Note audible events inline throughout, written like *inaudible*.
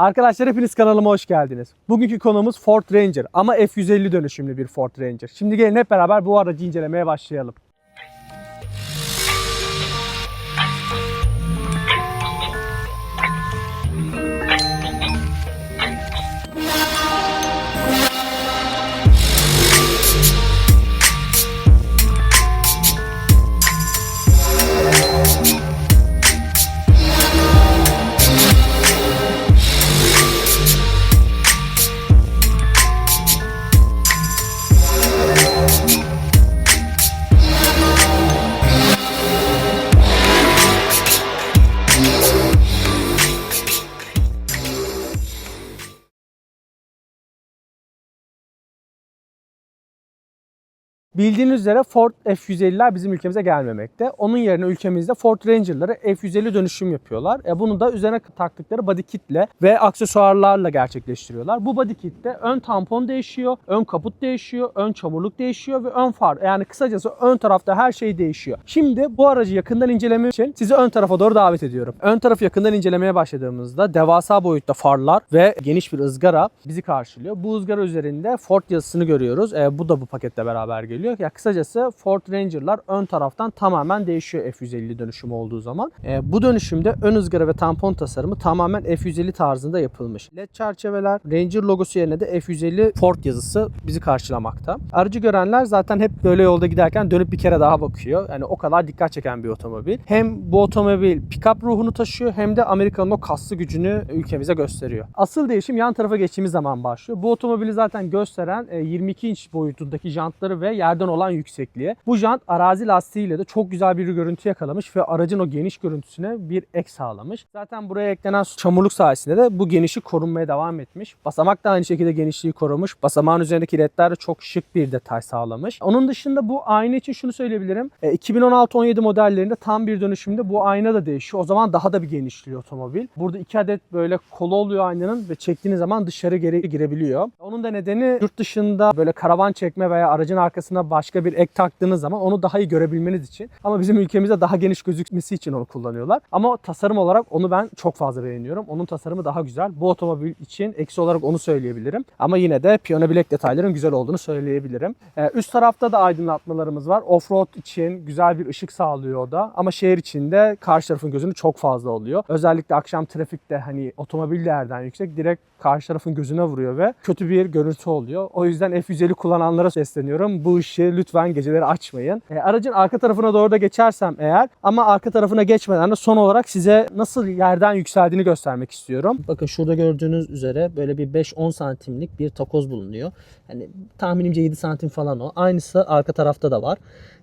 Arkadaşlar hepiniz kanalıma hoş geldiniz. Bugünkü konumuz Ford Ranger ama F150 dönüşümlü bir Ford Ranger. Şimdi gelin hep beraber bu aracı incelemeye başlayalım. Bildiğiniz üzere Ford F150'ler bizim ülkemize gelmemekte. Onun yerine ülkemizde Ford Ranger'ları F150 dönüşüm yapıyorlar. E bunu da üzerine taktıkları body kitle ve aksesuarlarla gerçekleştiriyorlar. Bu body kitte ön tampon değişiyor, ön kaput değişiyor, ön çamurluk değişiyor ve ön far. Yani kısacası ön tarafta her şey değişiyor. Şimdi bu aracı yakından inceleme için sizi ön tarafa doğru davet ediyorum. Ön tarafı yakından incelemeye başladığımızda devasa boyutta farlar ve geniş bir ızgara bizi karşılıyor. Bu ızgara üzerinde Ford yazısını görüyoruz. E, bu da bu pakette beraber geliyor. Ya kısacası Ford Ranger'lar ön taraftan tamamen değişiyor F150 dönüşümü olduğu zaman. E, bu dönüşümde ön ızgara ve tampon tasarımı tamamen F150 tarzında yapılmış. LED çerçeveler, Ranger logosu yerine de F150 Ford yazısı bizi karşılamakta. Aracı görenler zaten hep böyle yolda giderken dönüp bir kere daha bakıyor. Yani o kadar dikkat çeken bir otomobil. Hem bu otomobil pick-up ruhunu taşıyor hem de Amerika'nın o kaslı gücünü ülkemize gösteriyor. Asıl değişim yan tarafa geçtiğimiz zaman başlıyor. Bu otomobili zaten gösteren e, 22 inç boyutundaki jantları ve yerden olan yüksekliğe. Bu jant arazi lastiğiyle de çok güzel bir görüntü yakalamış ve aracın o geniş görüntüsüne bir ek sağlamış. Zaten buraya eklenen çamurluk sayesinde de bu genişlik korunmaya devam etmiş. Basamak da aynı şekilde genişliği korumuş. Basamağın üzerindeki ledler de çok şık bir detay sağlamış. Onun dışında bu ayna için şunu söyleyebilirim. E, 2016-17 modellerinde tam bir dönüşümde bu ayna da değişiyor. O zaman daha da bir genişliyor otomobil. Burada iki adet böyle kolu oluyor aynanın ve çektiğiniz zaman dışarı geri girebiliyor. Onun da nedeni yurt dışında böyle karavan çekme veya aracın arkasına başka bir ek taktığınız zaman onu daha iyi görebilmeniz için. Ama bizim ülkemizde daha geniş gözükmesi için onu kullanıyorlar. Ama tasarım olarak onu ben çok fazla beğeniyorum. Onun tasarımı daha güzel. Bu otomobil için eksi olarak onu söyleyebilirim. Ama yine de piyano bilek detayların güzel olduğunu söyleyebilirim. Ee, üst tarafta da aydınlatmalarımız var. Offroad için güzel bir ışık sağlıyor da. Ama şehir içinde karşı tarafın gözünü çok fazla oluyor. Özellikle akşam trafikte hani otomobil değerden yüksek direkt karşı tarafın gözüne vuruyor ve kötü bir görüntü oluyor. O yüzden F150 kullananlara sesleniyorum. Bu ışığı lütfen geceleri açmayın. E, aracın arka tarafına doğru da geçersem eğer ama arka tarafına geçmeden de son olarak size nasıl yerden yükseldiğini göstermek istiyorum. Bakın şurada gördüğünüz üzere böyle bir 5-10 santimlik bir takoz bulunuyor. Yani tahminimce 7 santim falan o. Aynısı arka tarafta da var.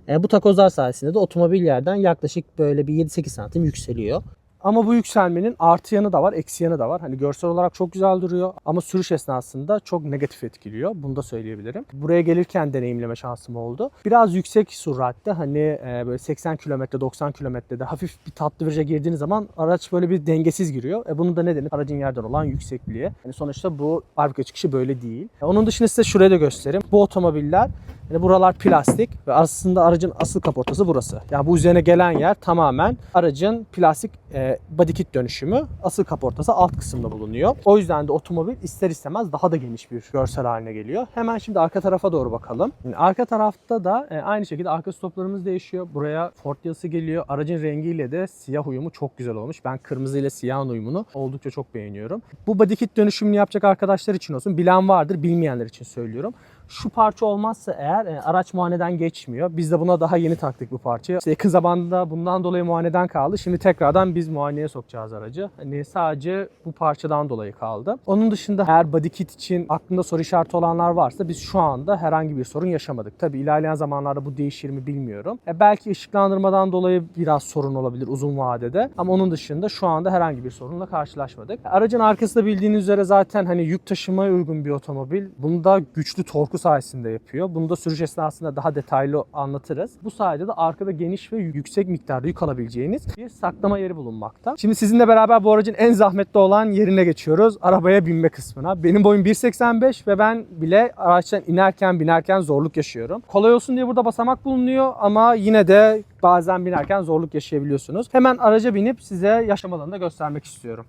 E, bu takozlar sayesinde de otomobil yerden yaklaşık böyle bir 7-8 santim yükseliyor. Ama bu yükselmenin artı yanı da var, eksi yanı da var. Hani görsel olarak çok güzel duruyor ama sürüş esnasında çok negatif etkiliyor. Bunu da söyleyebilirim. Buraya gelirken deneyimleme şansım oldu. Biraz yüksek süratte hani e, böyle 80 km, 90 kilometrede hafif bir tatlı viraja girdiğiniz zaman araç böyle bir dengesiz giriyor. E bunun da nedeni aracın yerden olan yüksekliği. Yani sonuçta bu fabrika çıkışı böyle değil. E, onun dışında size şuraya da göstereyim. Bu otomobiller yani buralar plastik ve aslında aracın asıl kaportası burası. Yani bu üzerine gelen yer tamamen aracın plastik e, body kit dönüşümü. Asıl kaportası alt kısımda bulunuyor. O yüzden de otomobil ister istemez daha da geniş bir görsel haline geliyor. Hemen şimdi arka tarafa doğru bakalım. Yani arka tarafta da e, aynı şekilde arka stoplarımız değişiyor. Buraya Ford yazısı geliyor. Aracın rengiyle de siyah uyumu çok güzel olmuş. Ben kırmızı ile siyahın uyumunu oldukça çok beğeniyorum. Bu body kit dönüşümünü yapacak arkadaşlar için olsun. Bilen vardır, bilmeyenler için söylüyorum şu parça olmazsa eğer e, araç muayeneden geçmiyor. Biz de buna daha yeni taktık bu parçayı. İşte yakın zamanda bundan dolayı muayeneden kaldı. Şimdi tekrardan biz muayeneye sokacağız aracı. Hani sadece bu parçadan dolayı kaldı. Onun dışında eğer body kit için aklında soru işareti olanlar varsa biz şu anda herhangi bir sorun yaşamadık. Tabi ilerleyen zamanlarda bu değişir mi bilmiyorum. E, belki ışıklandırmadan dolayı biraz sorun olabilir uzun vadede. Ama onun dışında şu anda herhangi bir sorunla karşılaşmadık. Aracın arkasında bildiğiniz üzere zaten hani yük taşımaya uygun bir otomobil. Bunda güçlü torku sayesinde yapıyor. Bunu da sürüş esnasında daha detaylı anlatırız. Bu sayede de arkada geniş ve yüksek miktarda yük alabileceğiniz bir saklama yeri bulunmakta. Şimdi sizinle beraber bu aracın en zahmetli olan yerine geçiyoruz. Arabaya binme kısmına. Benim boyum 1.85 ve ben bile araçtan inerken binerken zorluk yaşıyorum. Kolay olsun diye burada basamak bulunuyor ama yine de bazen binerken zorluk yaşayabiliyorsunuz. Hemen araca binip size yaşam alanını göstermek istiyorum.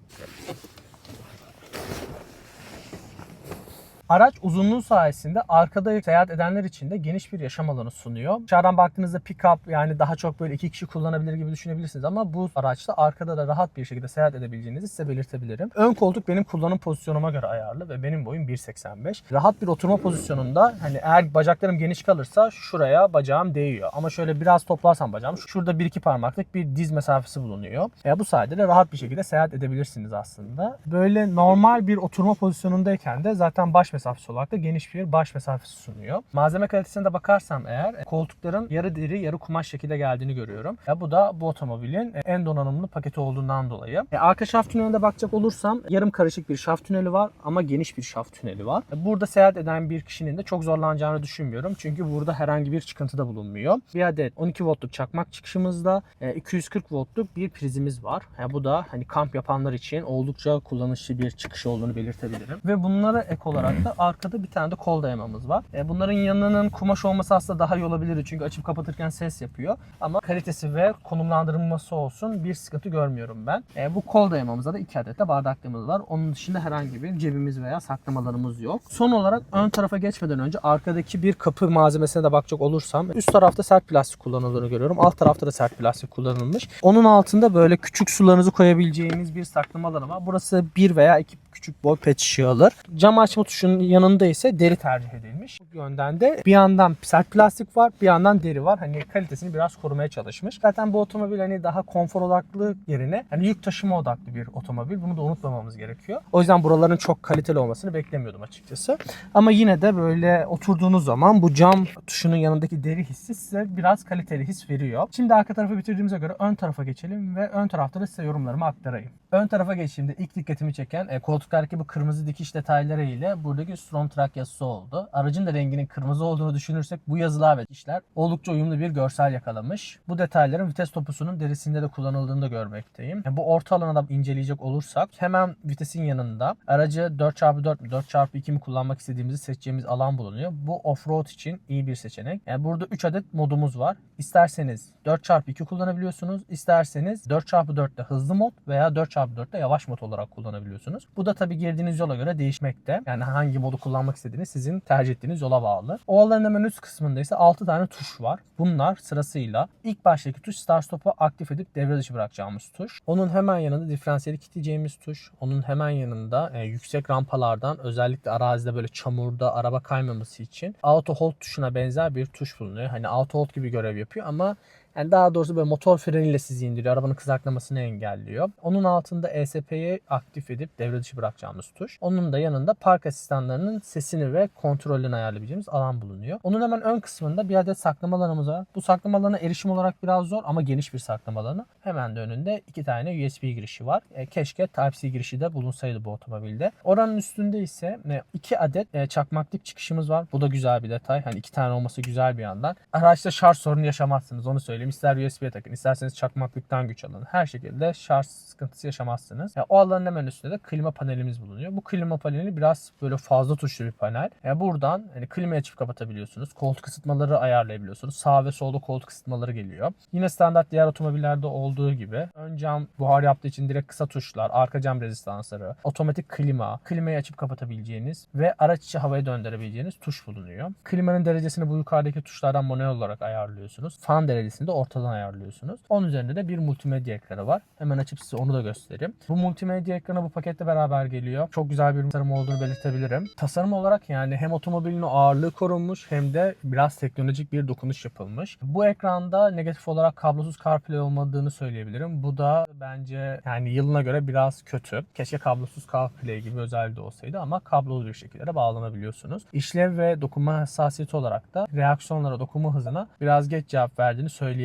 Araç uzunluğu sayesinde arkada seyahat edenler için de geniş bir yaşam alanı sunuyor. Dışarıdan baktığınızda pick-up yani daha çok böyle iki kişi kullanabilir gibi düşünebilirsiniz ama bu araçta arkada da rahat bir şekilde seyahat edebileceğinizi size belirtebilirim. Ön koltuk benim kullanım pozisyonuma göre ayarlı ve benim boyum 1.85. Rahat bir oturma pozisyonunda hani eğer bacaklarım geniş kalırsa şuraya bacağım değiyor. Ama şöyle biraz toplarsam bacağım şurada bir iki parmaklık bir diz mesafesi bulunuyor. Ya bu sayede de rahat bir şekilde seyahat edebilirsiniz aslında. Böyle normal bir oturma pozisyonundayken de zaten baş mesafesi olarak da geniş bir baş mesafesi sunuyor. Malzeme kalitesine de bakarsam eğer e, koltukların yarı deri yarı kumaş şekilde geldiğini görüyorum. Ya bu da bu otomobilin e, en donanımlı paketi olduğundan dolayı. E, arka şaft tüneline bakacak olursam yarım karışık bir şaft tüneli var ama geniş bir şaft tüneli var. E, Burada seyahat eden bir kişinin de çok zorlanacağını düşünmüyorum. Çünkü burada herhangi bir çıkıntı da bulunmuyor. Bir adet 12 voltluk çakmak çıkışımızda e, 240 voltluk bir prizimiz var. E, Bu da hani kamp yapanlar için oldukça kullanışlı bir çıkış olduğunu belirtebilirim. Ve bunlara ek olarak da arkada bir tane de kol dayamamız var. E, Bunların yanının kumaş olması aslında daha iyi olabilirdi. Çünkü açıp kapatırken ses yapıyor. Ama kalitesi ve konumlandırılması olsun bir sıkıntı görmüyorum ben. E, Bu kol dayamamızda da iki adet de bardaklığımız var. Onun dışında herhangi bir cebimiz veya saklamalarımız yok. Son olarak ön tarafa geçmeden önce arkadaki bir kapı malzemesine de bakacak olursam üst tarafta sert plastik kullanıldığını görüyorum. Alt tarafta da sert plastik kullanılmış. Onun altında böyle küçük sularınızı koyabileceğiniz bir saklama alanı var. Burası bir veya iki küçük boy pet şişe alır. Cam açma tuşunun yanında ise deri tercih edilmiş. Bu yönden de bir yandan sert plastik var, bir yandan deri var. Hani kalitesini biraz korumaya çalışmış. Zaten bu otomobil hani daha konfor odaklı yerine hani yük taşıma odaklı bir otomobil. Bunu da unutmamamız gerekiyor. O yüzden buraların çok kaliteli olmasını beklemiyordum açıkçası. Ama yine de böyle oturduğunuz zaman bu cam tuşunun yanındaki deri hissi size biraz kaliteli his veriyor. Şimdi arka tarafı bitirdiğimize göre ön tarafa geçelim ve ön tarafta da size yorumlarımı aktarayım. Ön tarafa geçtiğimde ilk dikkatimi çeken e, koltuklardaki bu kırmızı dikiş detayları ile buradaki Strom Track yazısı oldu. Aracın da renginin kırmızı olduğunu düşünürsek bu yazılar ve dikişler oldukça uyumlu bir görsel yakalamış. Bu detayların vites topusunun derisinde de kullanıldığını da görmekteyim. E, bu orta alana da inceleyecek olursak hemen vitesin yanında aracı 4x4 mü 4x2 mi kullanmak istediğimizi seçeceğimiz alan bulunuyor. Bu off-road için iyi bir seçenek. Yani burada 3 adet modumuz var. İsterseniz 4x2 kullanabiliyorsunuz. İsterseniz 4x4'te hızlı mod veya 4x4'te yavaş mod olarak kullanabiliyorsunuz. Bu da tabii girdiğiniz yola göre değişmekte. Yani hangi modu kullanmak istediğiniz sizin tercih ettiğiniz yola bağlı. O alanın hemen üst kısmında ise 6 tane tuş var. Bunlar sırasıyla ilk baştaki tuş start stop'u aktif edip devre dışı bırakacağımız tuş. Onun hemen yanında diferansiyeli kilitleyeceğimiz tuş. Onun hemen yanında e, yüksek rampalardan özellikle arazide böyle çamurda araba kaymaması için auto hold tuşuna benzer bir tuş bulunuyor. Hani auto hold gibi görev yapıyor ama yani daha doğrusu böyle motor freniyle sizi indiriyor. Arabanın kızaklamasını engelliyor. Onun altında ESP'yi aktif edip devre dışı bırakacağımız tuş. Onun da yanında park asistanlarının sesini ve kontrolünü ayarlayabileceğimiz alan bulunuyor. Onun hemen ön kısmında bir adet saklama alanımız var. Bu saklama alanı erişim olarak biraz zor ama geniş bir saklama alanı. Hemen de önünde iki tane USB girişi var. E, keşke Type-C girişi de bulunsaydı bu otomobilde. Oranın üstünde ise e, iki adet e, çakmaklık çıkışımız var. Bu da güzel bir detay. Hani iki tane olması güzel bir yandan. Araçta şarj sorunu yaşamazsınız onu söyleyeyim. İster USB'ye takın, isterseniz çakmaklıktan güç alın. Her şekilde şarj sıkıntısı yaşamazsınız. Yani o alanın hemen üstünde de klima panelimiz bulunuyor. Bu klima paneli biraz böyle fazla tuşlu bir panel. Yani buradan hani klimayı açıp kapatabiliyorsunuz. Koltuk ısıtmaları ayarlayabiliyorsunuz. Sağ ve solda koltuk ısıtmaları geliyor. Yine standart diğer otomobillerde olduğu gibi ön cam buhar yaptığı için direkt kısa tuşlar, arka cam rezistansları, otomatik klima, klimayı açıp kapatabileceğiniz ve araç içi havaya döndürebileceğiniz tuş bulunuyor. Klimanın derecesini bu yukarıdaki tuşlardan manuel olarak ayarlıyorsunuz. Fan derecesini de ortadan ayarlıyorsunuz. Onun üzerinde de bir multimedya ekranı var. Hemen açıp size onu da göstereyim. Bu multimedya ekranı bu pakette beraber geliyor. Çok güzel bir tasarım olduğunu belirtebilirim. Tasarım olarak yani hem otomobilin ağırlığı korunmuş hem de biraz teknolojik bir dokunuş yapılmış. Bu ekranda negatif olarak kablosuz CarPlay olmadığını söyleyebilirim. Bu da bence yani yılına göre biraz kötü. Keşke kablosuz CarPlay gibi özelliği de olsaydı ama kablolu bir şekilde de bağlanabiliyorsunuz. İşlev ve dokunma hassasiyeti olarak da reaksiyonlara, dokunma hızına biraz geç cevap verdiğini söyleyebilirim.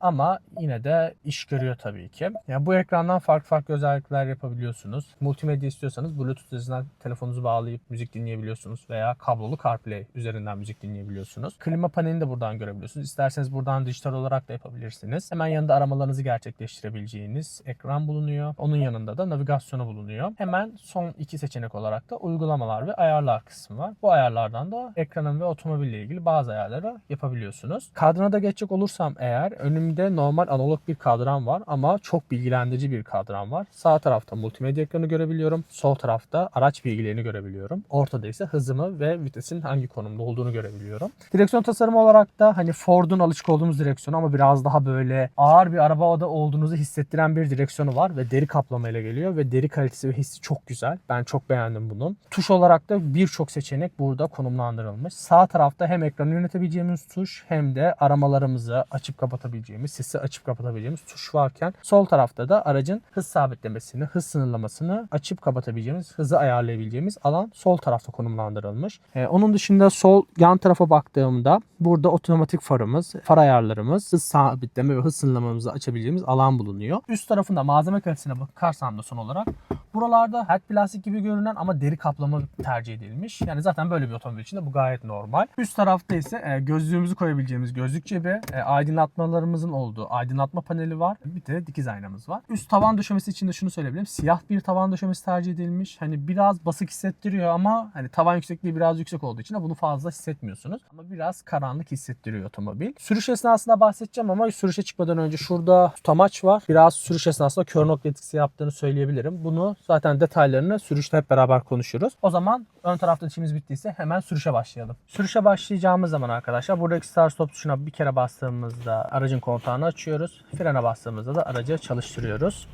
Ama yine de iş görüyor tabii ki. Yani bu ekrandan farklı farklı özellikler yapabiliyorsunuz. Multimedya istiyorsanız Bluetooth üzerinden telefonunuzu bağlayıp müzik dinleyebiliyorsunuz veya kablolu CarPlay üzerinden müzik dinleyebiliyorsunuz. Klima panelini de buradan görebiliyorsunuz. İsterseniz buradan dijital olarak da yapabilirsiniz. Hemen yanında aramalarınızı gerçekleştirebileceğiniz ekran bulunuyor. Onun yanında da navigasyonu bulunuyor. Hemen son iki seçenek olarak da uygulamalar ve ayarlar kısmı var. Bu ayarlardan da ekranın ve otomobille ilgili bazı ayarları yapabiliyorsunuz. Kadrına da geçecek olursam eğer eğer önümde normal analog bir kadran var ama çok bilgilendirici bir kadran var. Sağ tarafta multimedya ekranı görebiliyorum. Sol tarafta araç bilgilerini görebiliyorum. Ortada ise hızımı ve vitesin hangi konumda olduğunu görebiliyorum. Direksiyon tasarımı olarak da hani Ford'un alışık olduğumuz direksiyonu ama biraz daha böyle ağır bir arabada olduğunuzu hissettiren bir direksiyonu var ve deri kaplamayla geliyor ve deri kalitesi ve hissi çok güzel. Ben çok beğendim bunu. Tuş olarak da birçok seçenek burada konumlandırılmış. Sağ tarafta hem ekranı yönetebileceğimiz tuş hem de aramalarımızı açıp kapatabileceğimiz, sesi açıp kapatabileceğimiz tuş varken sol tarafta da aracın hız sabitlemesini, hız sınırlamasını açıp kapatabileceğimiz, hızı ayarlayabileceğimiz alan sol tarafta konumlandırılmış. Ee, onun dışında sol yan tarafa baktığımda burada otomatik farımız, far ayarlarımız, hız sabitleme ve hız sınırlamamızı açabileceğimiz alan bulunuyor. Üst tarafında malzeme kalitesine bakarsam da son olarak buralarda hard plastik gibi görünen ama deri kaplama tercih edilmiş. Yani zaten böyle bir otomobil için de bu gayet normal. Üst tarafta ise e, gözlüğümüzü koyabileceğimiz gözlük cebi, e, aydınlatmalarımızın olduğu aydınlatma paneli var. Bir de dikiz aynamız var. Üst tavan döşemesi için de şunu söyleyebilirim. Siyah bir tavan döşemesi tercih edilmiş. Hani biraz basık hissettiriyor ama hani tavan yüksekliği biraz yüksek olduğu için de bunu fazla hissetmiyorsunuz. Ama biraz karanlık hissettiriyor otomobil. Sürüş esnasında bahsedeceğim ama sürüşe çıkmadan önce şurada tutamaç var. Biraz sürüş esnasında kör nokta etkisi yaptığını söyleyebilirim. Bunu zaten detaylarını sürüşte hep beraber konuşuruz. O zaman ön tarafta işimiz bittiyse hemen sürüşe başlayalım. Sürüşe başlayacağımız zaman arkadaşlar buradaki start stop tuşuna bir kere bastığımızda aracın kontağını açıyoruz. Frene bastığımızda da aracı çalıştırıyoruz.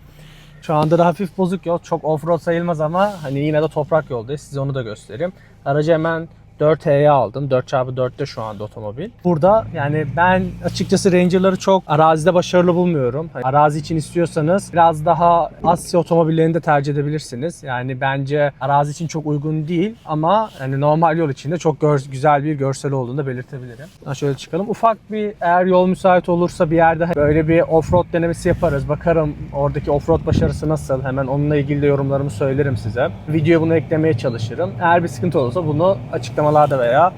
Şu anda da hafif bozuk yol. Çok offroad sayılmaz ama hani yine de toprak yoldayız. Size onu da göstereyim. Aracı hemen 4E'ye aldım. 4x4'te şu anda otomobil. Burada yani ben açıkçası Ranger'ları çok arazide başarılı bulmuyorum. Hani arazi için istiyorsanız biraz daha Asya otomobillerini de tercih edebilirsiniz. Yani bence arazi için çok uygun değil ama hani normal yol içinde çok gör- güzel bir görsel olduğunu da belirtebilirim. Ha, Şöyle çıkalım. Ufak bir eğer yol müsait olursa bir yerde böyle bir offroad denemesi yaparız. Bakarım oradaki offroad başarısı nasıl. Hemen onunla ilgili de yorumlarımı söylerim size. Videoya bunu eklemeye çalışırım. Eğer bir sıkıntı olursa bunu açıklamalarda veya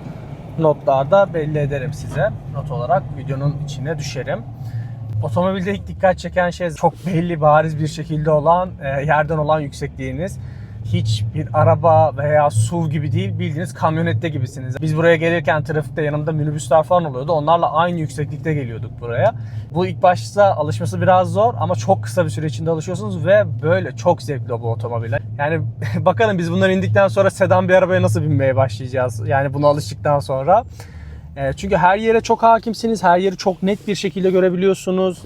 notlarda belli ederim size. Not olarak videonun içine düşerim. Otomobilde ilk dikkat çeken şey çok belli bariz bir şekilde olan e, yerden olan yüksekliğiniz. Hiç bir araba veya SUV gibi değil bildiğiniz kamyonette gibisiniz. Biz buraya gelirken trafikte yanımda minibüsler falan oluyordu. Onlarla aynı yükseklikte geliyorduk buraya. Bu ilk başta alışması biraz zor ama çok kısa bir süre içinde alışıyorsunuz ve böyle çok zevkli bu otomobiller. Yani *laughs* bakalım biz bundan indikten sonra sedan bir arabaya nasıl binmeye başlayacağız? Yani buna alıştıktan sonra. E, çünkü her yere çok hakimsiniz. Her yeri çok net bir şekilde görebiliyorsunuz.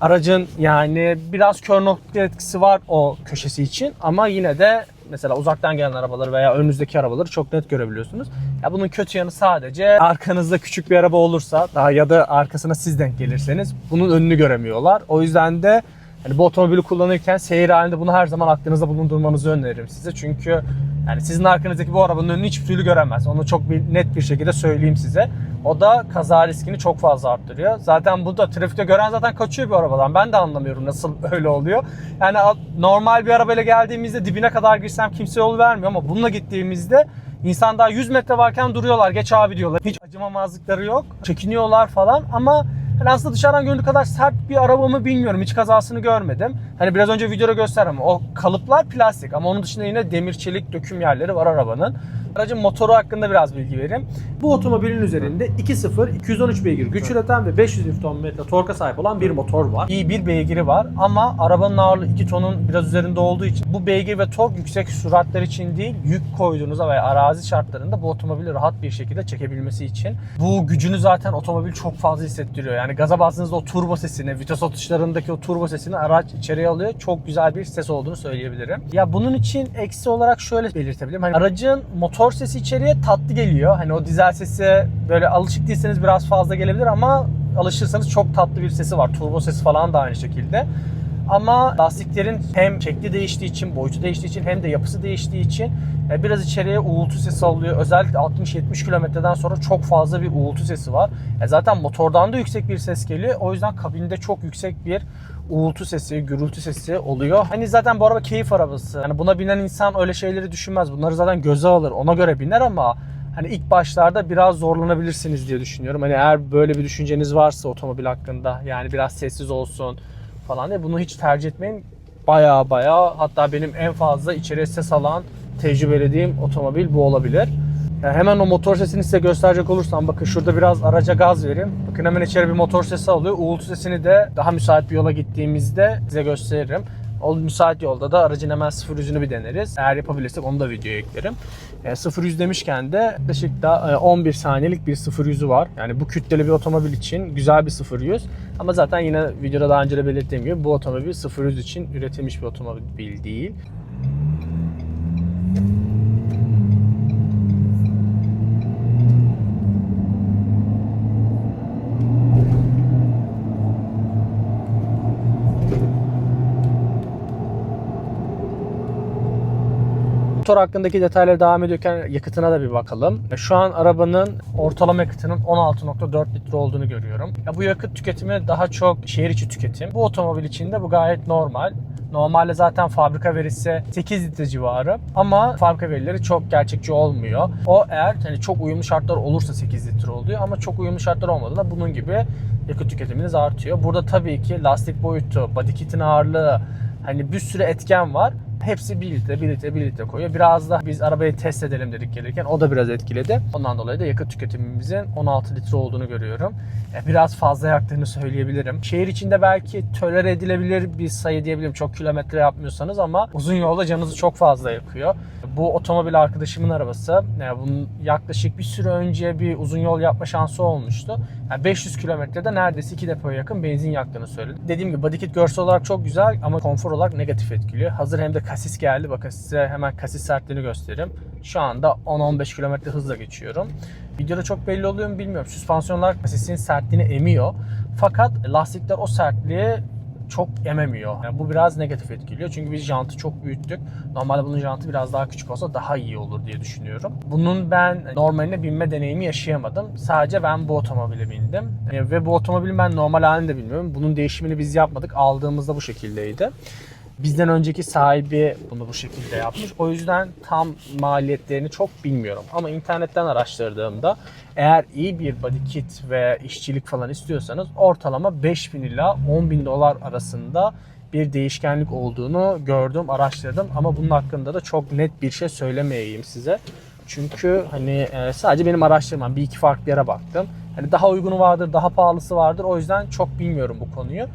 Aracın yani biraz kör nokta etkisi var o köşesi için ama yine de mesela uzaktan gelen arabaları veya önünüzdeki arabaları çok net görebiliyorsunuz. Ya bunun kötü yanı sadece arkanızda küçük bir araba olursa daha ya da arkasına siz denk gelirseniz bunun önünü göremiyorlar. O yüzden de Hani bu otomobili kullanırken seyir halinde bunu her zaman aklınızda bulundurmanızı öneririm size. Çünkü yani sizin arkanızdaki bu arabanın önünü hiçbir türlü göremez. Onu çok bir, net bir şekilde söyleyeyim size. O da kaza riskini çok fazla arttırıyor. Zaten bu da trafikte gören zaten kaçıyor bir arabadan. Ben de anlamıyorum nasıl *laughs* öyle oluyor. Yani normal bir arabayla geldiğimizde dibine kadar girsem kimse yol vermiyor ama bununla gittiğimizde insan daha 100 metre varken duruyorlar. Geç abi diyorlar. Hiç acımamazlıkları yok. Çekiniyorlar falan ama Hani aslında dışarıdan göründüğü kadar sert bir araba mı bilmiyorum. Hiç kazasını görmedim. Hani biraz önce videoda gösterdim. O kalıplar plastik ama onun dışında yine demir çelik döküm yerleri var arabanın. Aracın motoru hakkında biraz bilgi vereyim. Bu otomobilin üzerinde 2.0 213 beygir güç üreten ve 500 Nm torka sahip olan bir motor var. İyi bir beygiri var ama arabanın ağırlığı 2 tonun biraz üzerinde olduğu için bu beygir ve tork yüksek süratler için değil yük koyduğunuzda veya arazi şartlarında bu otomobili rahat bir şekilde çekebilmesi için. Bu gücünü zaten otomobil çok fazla hissettiriyor. Yani gaza bastığınızda o turbo sesini, vites atışlarındaki o turbo sesini araç içeriye alıyor. Çok güzel bir ses olduğunu söyleyebilirim. Ya bunun için eksi olarak şöyle belirtebilirim. Hani aracın motor sesi içeriye tatlı geliyor. Hani o dizel sesi böyle alışık değilseniz biraz fazla gelebilir ama alışırsanız çok tatlı bir sesi var. Turbo sesi falan da aynı şekilde. Ama lastiklerin hem şekli değiştiği için, boyutu değiştiği için hem de yapısı değiştiği için e, biraz içeriye uğultu sesi alıyor. Özellikle 60-70 kilometreden sonra çok fazla bir uğultu sesi var. E, zaten motordan da yüksek bir ses geliyor. O yüzden kabinde çok yüksek bir uğultu sesi, gürültü sesi oluyor. Hani zaten bu araba keyif arabası. Hani buna binen insan öyle şeyleri düşünmez. Bunları zaten göze alır. Ona göre biner ama hani ilk başlarda biraz zorlanabilirsiniz diye düşünüyorum. Hani eğer böyle bir düşünceniz varsa otomobil hakkında yani biraz sessiz olsun falan diye bunu hiç tercih etmeyin. Baya baya hatta benim en fazla içeriye ses alan tecrübelediğim otomobil bu olabilir. Yani hemen o motor sesini size gösterecek olursam bakın şurada biraz araca gaz vereyim. Bakın hemen içeri bir motor sesi alıyor. Uğultu sesini de daha müsait bir yola gittiğimizde size gösteririm. O müsait yolda da aracın hemen sıfır yüzünü bir deneriz. Eğer yapabilirsek onu da videoya eklerim. E, sıfır yüz demişken de yaklaşık da e, 11 saniyelik bir sıfır yüzü var. Yani bu kütleli bir otomobil için güzel bir sıfır yüz. Ama zaten yine videoda daha önce de belirttiğim gibi bu otomobil sıfır yüz için üretilmiş bir otomobil değil. Motor hakkındaki detaylara devam ediyorken yakıtına da bir bakalım. Şu an arabanın ortalama yakıtının 16.4 litre olduğunu görüyorum. Ya bu yakıt tüketimi daha çok şehir içi tüketim. Bu otomobil için de bu gayet normal. Normalde zaten fabrika verisi 8 litre civarı ama fabrika verileri çok gerçekçi olmuyor. O eğer hani çok uyumlu şartlar olursa 8 litre oluyor ama çok uyumlu şartlar olmadığında bunun gibi yakıt tüketiminiz artıyor. Burada tabii ki lastik boyutu, body kit'in ağırlığı hani bir sürü etken var. Hepsi 1 litre, 1 litre, 1 litre koyuyor. Biraz da biz arabayı test edelim dedik gelirken o da biraz etkiledi. Ondan dolayı da yakıt tüketimimizin 16 litre olduğunu görüyorum. E, Biraz fazla yaktığını söyleyebilirim. Şehir içinde belki tolere edilebilir bir sayı diyebilirim. Çok kilometre yapmıyorsanız ama uzun yolda canınızı çok fazla yakıyor. Bu otomobil arkadaşımın arabası. Yani bunun yaklaşık bir süre önce bir uzun yol yapma şansı olmuştu. Yani 500 kilometrede neredeyse 2 depoya yakın benzin yaktığını söyledi. Dediğim gibi body kit görsel olarak çok güzel ama konfor olarak negatif etkiliyor. Hazır hem de kasis geldi. Bakın size hemen kasis sertliğini göstereyim. Şu anda 10-15 kilometre hızla geçiyorum. Videoda çok belli oluyor mu bilmiyorum. Süspansiyonlar kasisin sertliğini emiyor. Fakat lastikler o sertliği çok ememiyor. Yani bu biraz negatif etkiliyor. Çünkü biz jantı çok büyüttük. Normalde bunun jantı biraz daha küçük olsa daha iyi olur diye düşünüyorum. Bunun ben normaline binme deneyimi yaşayamadım. Sadece ben bu otomobile bindim. Ve bu otomobilin ben normal halini de bilmiyorum. Bunun değişimini biz yapmadık. Aldığımızda bu şekildeydi. Bizden önceki sahibi bunu bu şekilde yapmış. O yüzden tam maliyetlerini çok bilmiyorum. Ama internetten araştırdığımda eğer iyi bir body kit ve işçilik falan istiyorsanız ortalama 5000 ila 10.000 dolar arasında bir değişkenlik olduğunu gördüm, araştırdım. Ama bunun hakkında da çok net bir şey söylemeyeyim size. Çünkü hani e, sadece benim araştırmam. Bir iki farklı yere baktım. Hani daha uygunu vardır, daha pahalısı vardır. O yüzden çok bilmiyorum bu konuyu.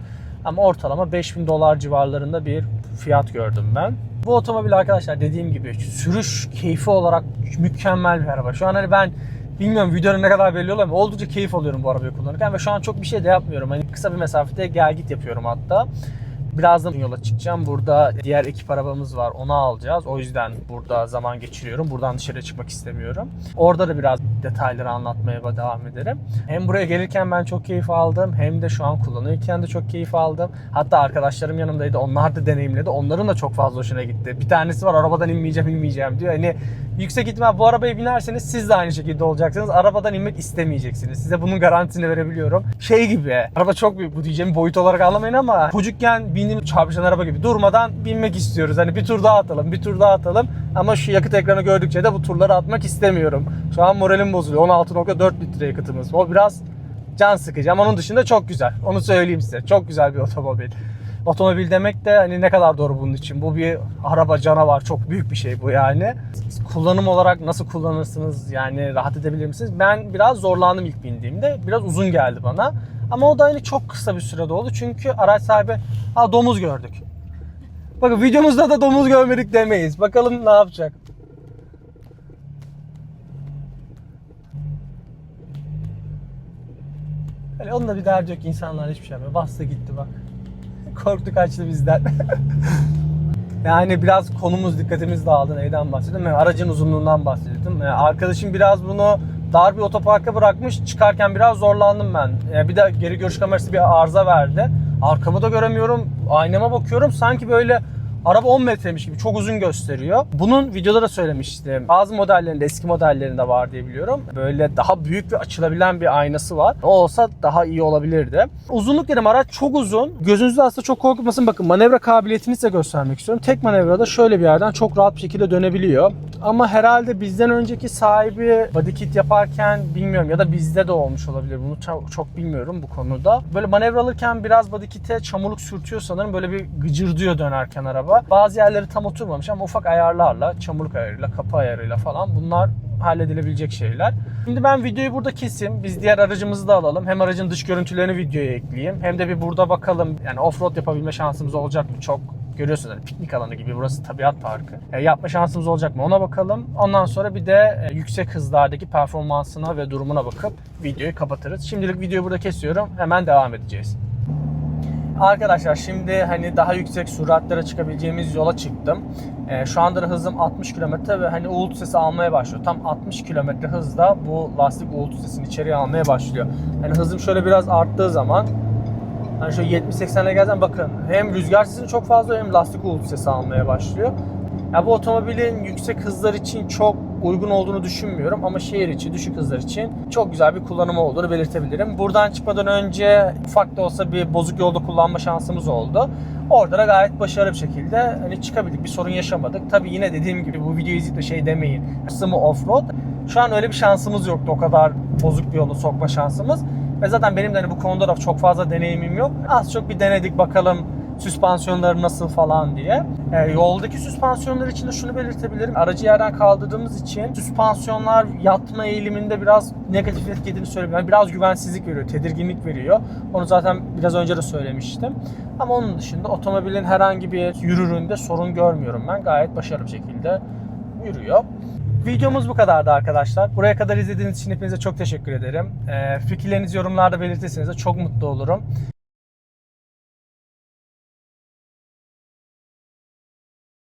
Ama ortalama 5000 dolar civarlarında bir fiyat gördüm ben. Bu otomobil arkadaşlar dediğim gibi sürüş keyfi olarak mükemmel bir araba. Şu an hani ben bilmiyorum videonun ne kadar belli oluyor ama oldukça keyif alıyorum bu arabayı kullanırken ve şu an çok bir şey de yapmıyorum. Hani kısa bir mesafede gel git yapıyorum hatta. Birazdan yola çıkacağım. Burada diğer ekip arabamız var. Onu alacağız. O yüzden burada zaman geçiriyorum. Buradan dışarı çıkmak istemiyorum. Orada da biraz detayları anlatmaya devam ederim. Hem buraya gelirken ben çok keyif aldım. Hem de şu an kullanırken de çok keyif aldım. Hatta arkadaşlarım yanımdaydı. Onlar da deneyimledi. Onların da çok fazla hoşuna gitti. Bir tanesi var arabadan inmeyeceğim inmeyeceğim diyor. Hani yüksek ihtimal bu arabaya binerseniz siz de aynı şekilde olacaksınız. Arabadan inmek istemeyeceksiniz. Size bunun garantisini verebiliyorum. Şey gibi. Araba çok büyük. Bu diyeceğim boyut olarak anlamayın ama çocukken bindiğim çarpışan araba gibi durmadan binmek istiyoruz. Hani bir tur daha atalım, bir tur daha atalım. Ama şu yakıt ekranı gördükçe de bu turları atmak istemiyorum. Şu an moralim bozuluyor. 16.4 litre yakıtımız. O biraz can sıkıcı ama onun dışında çok güzel. Onu söyleyeyim size. Çok güzel bir otomobil. Otomobil demek de hani ne kadar doğru bunun için. Bu bir araba canavar. Çok büyük bir şey bu yani. Kullanım olarak nasıl kullanırsınız? Yani rahat edebilir misiniz? Ben biraz zorlandım ilk bindiğimde. Biraz uzun geldi bana. Ama o da hani çok kısa bir sürede oldu. Çünkü araç sahibi ha domuz gördük. Bakın videomuzda da domuz görmedik demeyiz. Bakalım ne yapacak. Hani onun da bir derdi yok insanlar hiçbir şey yapmıyor. Bastı gitti bak. *laughs* Korktu kaçtı bizden. *laughs* yani biraz konumuz dikkatimiz dağıldı. Neyden bahsediyordum? Yani aracın uzunluğundan bahsediyordum. Yani arkadaşım biraz bunu dar bir otoparka bırakmış. Çıkarken biraz zorlandım ben. Yani bir de geri görüş kamerası bir arıza verdi. Arkamı da göremiyorum. Aynama bakıyorum. Sanki böyle Araba 10 metremiş gibi çok uzun gösteriyor. Bunun videoda da söylemiştim. Bazı modellerinde, eski modellerinde var diye biliyorum. Böyle daha büyük ve açılabilen bir aynası var. O olsa daha iyi olabilirdi. Uzunluk dedim araç çok uzun. Gözünüzde aslında çok korkutmasın. Bakın manevra kabiliyetini size göstermek istiyorum. Tek manevrada şöyle bir yerden çok rahat bir şekilde dönebiliyor. Ama herhalde bizden önceki sahibi body kit yaparken bilmiyorum ya da bizde de olmuş olabilir. Bunu çok, çok bilmiyorum bu konuda. Böyle manevra alırken biraz body kit'e çamurluk sürtüyor sanırım. Böyle bir gıcırdıyor dönerken araba. Bazı yerleri tam oturmamış ama ufak ayarlarla, çamurluk ayarıyla, kapı ayarıyla falan bunlar halledilebilecek şeyler. Şimdi ben videoyu burada keseyim. Biz diğer aracımızı da alalım. Hem aracın dış görüntülerini videoya ekleyeyim. Hem de bir burada bakalım. Yani offroad yapabilme şansımız olacak mı? Çok görüyorsunuz hani piknik alanı gibi burası tabiat parkı. E, yapma şansımız olacak mı ona bakalım. Ondan sonra bir de e, yüksek hızlardaki performansına ve durumuna bakıp videoyu kapatırız. Şimdilik videoyu burada kesiyorum. Hemen devam edeceğiz. Arkadaşlar şimdi hani daha yüksek süratlere çıkabileceğimiz yola çıktım. Ee, şu anda da hızım 60 km ve hani uğultu sesi almaya başlıyor. Tam 60 km hızda bu lastik uğultu sesini içeriye almaya başlıyor. Hani hızım şöyle biraz arttığı zaman hani şöyle 70-80'e gelsen bakın hem rüzgar sesini çok fazla hem lastik uğultu sesi almaya başlıyor. Ya bu otomobilin yüksek hızlar için çok uygun olduğunu düşünmüyorum ama şehir içi düşük hızlar için çok güzel bir kullanımı olduğunu belirtebilirim. Buradan çıkmadan önce ufak da olsa bir bozuk yolda kullanma şansımız oldu. Orada da gayet başarılı bir şekilde hani çıkabildik. Bir sorun yaşamadık. Tabii yine dediğim gibi bu videoyu izleyip de şey demeyin. Hırsı mı offroad? Şu an öyle bir şansımız yoktu. O kadar bozuk bir yolu sokma şansımız. Ve zaten benim de hani bu konuda da çok fazla deneyimim yok. Az çok bir denedik bakalım süspansiyonları nasıl falan diye. E, yoldaki süspansiyonlar için de şunu belirtebilirim. Aracı yerden kaldırdığımız için süspansiyonlar yatma eğiliminde biraz negatif etkilediğini söyleyeyim. Yani biraz güvensizlik veriyor, tedirginlik veriyor. Onu zaten biraz önce de söylemiştim. Ama onun dışında otomobilin herhangi bir yürüründe sorun görmüyorum ben. Gayet başarılı bir şekilde yürüyor. Videomuz bu kadardı arkadaşlar. Buraya kadar izlediğiniz için hepinize çok teşekkür ederim. Ee, fikirlerinizi yorumlarda belirtirseniz de çok mutlu olurum.